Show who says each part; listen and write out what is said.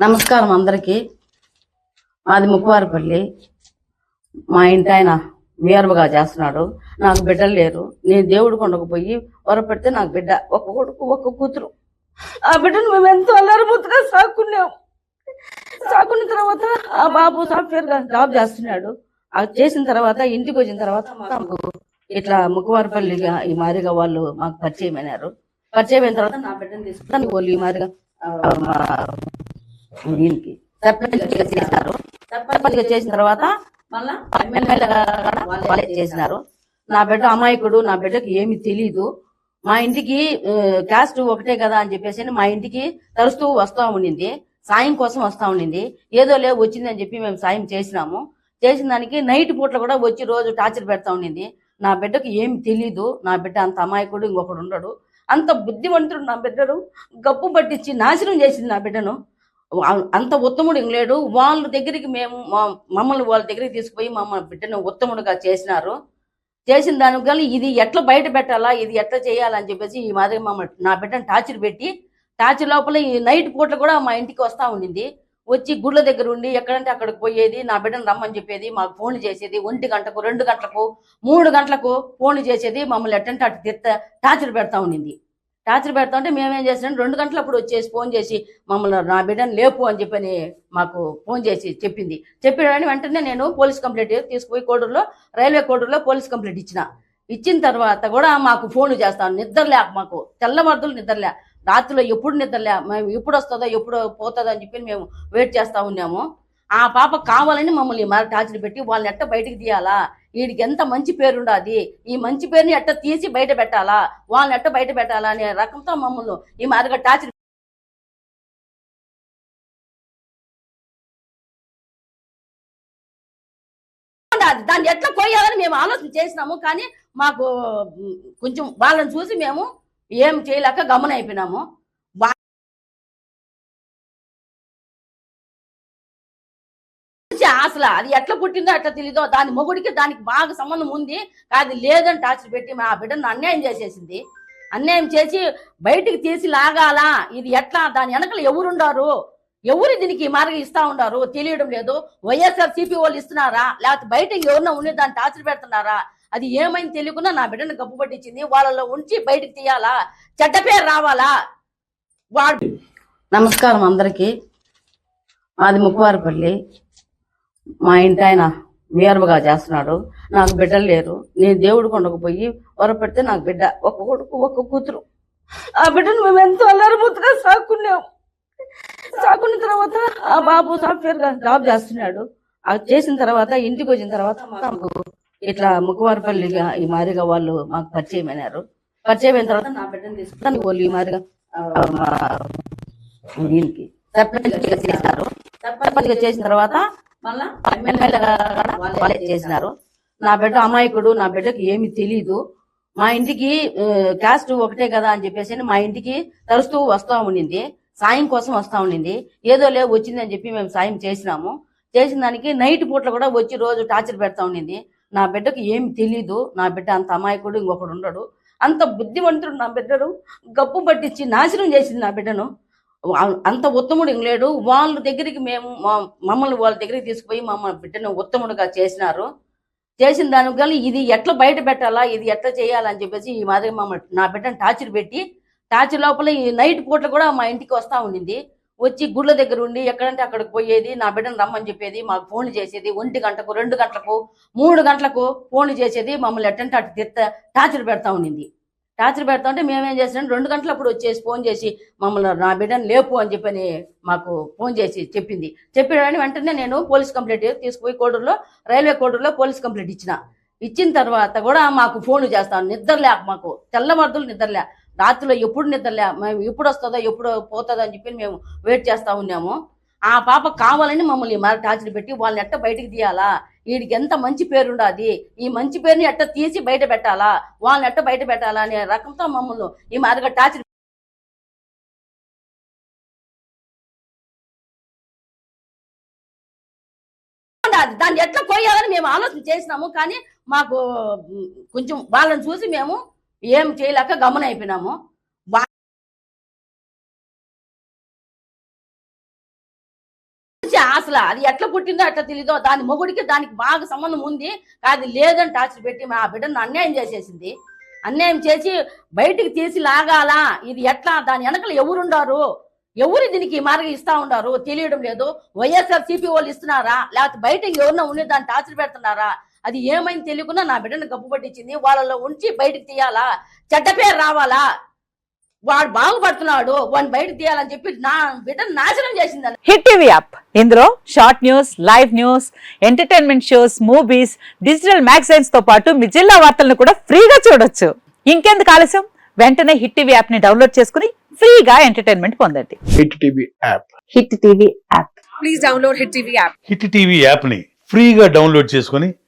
Speaker 1: నమస్కారం అందరికి. మాది ముక్కువారిపల్లి మా ఇంటి ఆయన వీరబగా చేస్తున్నాడు. నాకు బిడ్డలు లేరు. నేను దేవుడు కొండకు పోయి వరపెడితే నాకు బిడ్డ ఒక కొడుకు ఒక కూతురు. ఆ బిడ్డను మేము ఎంతో అల్లరిముద్దుగా సాకున్నాం. సాకున్న తర్వాత ఆ బాబు సాఫ్ట్వేర్ జాబ్ చేస్తున్నాడు. అది చేసిన తర్వాత ఇంటికి వచ్చిన తర్వాత మాకు ఇట్లా ముక్కువారిపల్లిగా ఈ మాదిరిగా వాళ్ళు మాకు పరిచయం అయినారు. పరిచయం అయిన తర్వాత నా బిడ్డను తీసుకుంటాను వాళ్ళు ఈ మాదిరిగా వీళ్ళకి. దీనికి సర్పంచ్ చేసినారు సర్పంచ్ చేసిన తర్వాత మళ్ళా వాళ్ళే చేసినారు. నా బిడ్డ అమాయకుడు నా బిడ్డకి ఏమి తెలీదు. మా ఇంటికి క్యాస్ట్ ఒకటే కదా అని చెప్పేసి మా ఇంటికి తరుస్తూ వస్తా ఉండింది. సాయం కోసం వస్తా ఉండింది. ఏదో లేవు వచ్చింది అని చెప్పి మేము సాయం చేసినాము. చేసిన దానికి నైట్ పూట్ల కూడా వచ్చి రోజు టార్చర్ పెడతా ఉండింది. నా బిడ్డకు ఏమి తెలీదు. నా బిడ్డ అంత అమాయకుడు ఇంకొకడు ఉండడు. అంత బుద్ధివంతుడు నా బిడ్డను గప్పు పట్టించి నాశనం చేసింది నా బిడ్డను. అంత ఉత్తముడు లేడు. వాళ్ళ దగ్గరికి మేము మమ్మల్ని వాళ్ళ దగ్గరికి తీసుకుపోయి మమ్మల్ని బిడ్డను ఉత్తముడుగా చేసినారు. చేసిన దానికి కానీ ఇది ఎట్లా బయట పెట్టాలా ఇది ఎట్లా చేయాలని చెప్పేసి ఈ మాదిరి మమ్మల్ని నా బిడ్డను టార్చర్ పెట్టి టార్చర్ లోపల ఈ నైట్ పూట కూడా మా ఇంటికి వస్తా ఉండింది. వచ్చి గుళ్ళ దగ్గర ఉండి ఎక్కడంటే అక్కడికి పోయేది నా బిడ్డను రమ్మని చెప్పేది మాకు ఫోన్ చేసేది ఒంటి గంటకు రెండు గంటలకు మూడు గంటలకు ఫోన్లు చేసేది మమ్మల్ని ఎట్టంటే అటు తిత్త టార్చర్ పెడతా ఉండింది. టార్చర్ పెడతా ఉంటే మేమేం చేసినాం? రెండు గంటలప్పుడు వచ్చేసి ఫోన్ చేసి మమ్మల్ని నా బిడ్డను లేపు అని చెప్పని మాకు ఫోన్ చేసి చెప్పింది. చెప్పిన వెంటనే నేను పోలీస్ కంప్లైంట్ తీసుకుపోయి కోడూరులో రైల్వే కోడూరులో పోలీస్ కంప్లైంట్ ఇచ్చిన. ఇచ్చిన తర్వాత కూడా మాకు ఫోన్ చేస్తాను. నిద్రలే మాకు. తెల్లవారుదులు నిద్రలే రాత్రిలో ఎప్పుడు నిద్రలే మేము ఎప్పుడు వస్తుందో ఎప్పుడు పోతుందో అని చెప్పి మేము వెయిట్ చేస్తా ఉన్నాము. ఆ పాప కావాలని మమ్మల్ని మరి టార్చర్ పెట్టి వాళ్ళని ఎట్ట బయటికి తీయాలా? వీడికి ఎంత మంచి పేరుండాది ఈ మంచి పేరుని ఎట్ట తీసి బయట పెట్టాలా? వాళ్ళని ఎట్ట బయట పెట్టాలా అనే రకంతో మమ్మల్ని ఈ మాదిరిగా టార్చర్ దాన్ని ఎట్లా పోయాలని మేము ఆలోచన చేసినాము. కానీ మాకు కొంచెం వాళ్ళని చూసి మేము ఏం చేయలేక గమనైపోయినాము అసలు అది ఎట్లా పుట్టిందో అట్లా తెలీదో దాని మొగుడికి దానికి బాగా సంబంధం ఉంది. అది లేదని టార్చర్ పెట్టి మా బిడ్డను అన్యాయం చేసేసింది. అన్యాయం చేసి బయటికి తీసి లాగాలా? ఇది ఎట్లా? దాని వెనకలు ఎవరుండారు? ఎవరు దీనికి ఈ మార్గం ఇస్తా ఉండారు? తెలియడం లేదు. వైఎస్ఆర్ సిపి వాళ్ళు ఇస్తున్నారా? లేకపోతే బయట ఎవరన్నా ఉండి దాన్ని టార్చర్ పెడుతున్నారా? అది ఏమైంది తెలియకుండా నా బిడ్డను గబ్బు పట్టించింది. వాళ్ళలో ఉంచి బయటకు తీయాలా? చెడ్డ పేరు రావాలా? వాడు నమస్కారం అందరికీ. మాది ముక్కువారిపల్లి మా ఇంటి ఆయన వీరబగా చేస్తున్నాడు. నాకు బిడ్డలు లేరు. నేను దేవుడు కొండకు పోయి వరపెడితే నాకు బిడ్డ ఒక కొడుకు ఒక కూతురు. ఆ బిడ్డను మేము ఎంతో అల్లరిముద్దుగా సాకున్నాం. సాకున్న తర్వాత ఆ బాబు సాఫ్ట్వేర్గా జాబ్ చేస్తున్నాడు. అది చేసిన తర్వాత ఇంటికి వచ్చిన తర్వాత మాకు ఇట్లా ముక్కువారిపల్లిగా ఈ మాదిరిగా వాళ్ళు మాకు పరిచయం అయినారు. పరిచయం అయిన తర్వాత నా బిడ్డను తీసుకుంటాను వాళ్ళు ఈ మాదిరిగా మా దీనికి సర్పంచ్ చేసినారు సర్పంచ్ చేసిన తర్వాత మళ్ళా వాళ్ళే చేసినారు. నా బిడ్డ అమాయకుడు నా బిడ్డకి ఏమి తెలీదు. మా ఇంటికి క్యాస్ట్ ఒకటే కదా అని చెప్పేసి మా ఇంటికి తరుస్తూ వస్తా ఉండింది. సాయం కోసం వస్తా ఉండింది. ఏదో లే వచ్చింది అని చెప్పి మేము సాయం చేసినాము. చేసిన దానికి నైట్ పూట్ల కూడా వచ్చి రోజు టార్చర్ పెడతా ఉండింది. నా బిడ్డకు ఏమి తెలీదు. నా బిడ్డ అంత అమాయకుడు ఇంకొకడు ఉండడు. అంత బుద్ధివంతుడు నా బిడ్డను గప్పు పట్టించి నాశనం చేసింది నా బిడ్డను. అంత ఉత్తముడు లేడు. వాళ్ళ దగ్గరికి మేము మమ్మల్ని వాళ్ళ దగ్గరికి తీసుకుపోయి మమ్మల్ని బిడ్డను ఉత్తముడుగా చేసినారు. చేసిన దానికి కానీ ఇది ఎట్లా బయట పెట్టాలా ఇది ఎట్లా చేయాలని చెప్పేసి ఈ మాదిరి మమ్మల్ని నా బిడ్డను టార్చర్ పెట్టి టార్చర్ లోపల ఈ నైట్ పూట్ల కూడా మా ఇంటికి వస్తా ఉండింది. వచ్చి గుళ్ళ దగ్గర ఉండి ఎక్కడంటే అక్కడికి పోయేది నా బిడ్డను రమ్మని చెప్పేది మాకు ఫోన్లు చేసేది ఒంటి గంటకు రెండు గంటలకు మూడు గంటలకు ఫోన్లు చేసేది మమ్మల్ని ఎట్టంటే అటు తిత్త టార్చర్ పెడతా ఉండింది. టార్చర్ పెడతా ఉంటే మేమేం చేసినాం రెండు గంటలప్పుడు వచ్చేసి ఫోన్ చేసి మమ్మల్ని నా బిడ్డను లేపు అని చెప్పని మాకు ఫోన్ చేసి చెప్పింది. చెప్పిన వెంటనే నేను పోలీస్ కంప్లైంట్ తీసుకుపోయి కోడూరులో రైల్వే కోడూరులో పోలీస్ కంప్లైంట్ ఇచ్చిన. ఇచ్చిన తర్వాత కూడా మాకు ఫోన్లు చేస్తాను. నిద్రలే మాకు తెల్లవారుదులు నిద్రలే రాత్రిలో ఎప్పుడు నిద్రలే మేము ఎప్పుడు వస్తుందో ఎప్పుడు పోతుందో అని చెప్పి మేము వెయిట్ చేస్తా ఉన్నాము. ఆ పాప కావాలని మమ్మల్ని మరి టార్చర్ పెట్టి వాళ్ళని ఎట్ట బయటకు తీయాలా? వీడికి ఎంత మంచి పేరుండాది ఈ మంచి పేరుని ఎట్ట తీసి బయట పెట్టాలా? వాళ్ళని ఎట్ట బయట పెట్టాలా అనే రకంతో మమ్మల్ని ఈ మాదిరిగా టార్చర్ దాన్ని ఎట్లా పోయాలని మేము ఆలోచన చేసినాము. కానీ మాకు కొంచెం వాళ్ళని చూసి మేము ఏం చేయలేక గమనైపోయినాము అసలు అది ఎట్లా పుట్టిందో ఎట్లా తెలీదో దాని మొగుడికి దానికి బాగా సంబంధం ఉంది. కాదు లేదని టార్చర్ పెట్టి మా బిడ్డను అన్యాయం చేసేసింది. అన్యాయం చేసి బయటికి తీసి లాగాలా? ఇది ఎట్లా? దాని వెనకలు ఎవరుండారు? ఎవరు దీనికి మార్గం ఇస్తా ఉండారు? తెలియడం లేదు. వైఎస్ఆర్ సిపి వాళ్ళు ఇస్తున్నారా? లేకపోతే బయట ఎవరన్నా ఉండి దాన్ని టార్చర్ పెడుతున్నారా? అది ఏమైంది తెలియకుండా నా బిడ్డను గప్పు పట్టించింది. వాళ్ళలో ఉంచి బయటకు తీయాలా? చెడ్డ పేరు రావాలా? వాడు బాగుపడుతున్నాడు వాడిని బయటకు తీయాలని చెప్పి నా బిడ్డను నాశనం చేసింది
Speaker 2: హిట్ టీవీ యాప్. ఇందులో short news live news entertainment shows movies digital మ్యాగజైన్స్తో పాటు మీ జిల్లా వార్తలను కూడా ఫ్రీగా చూడొచ్చు. ఇంకెందుకు ఆలస్యం? వెంటనే హిట్ టీవీ యాప్ని డౌన్లోడ్ చేసుకుని ఫ్రీగా ఎంటర్టైన్మెంట్ పొందండి.
Speaker 3: Hit TV app.
Speaker 2: Hit TV app.
Speaker 4: Please download Hit TV app.
Speaker 5: Hit TV యాప్ని ఫ్రీగా డౌన్లోడ్ చేసుకొని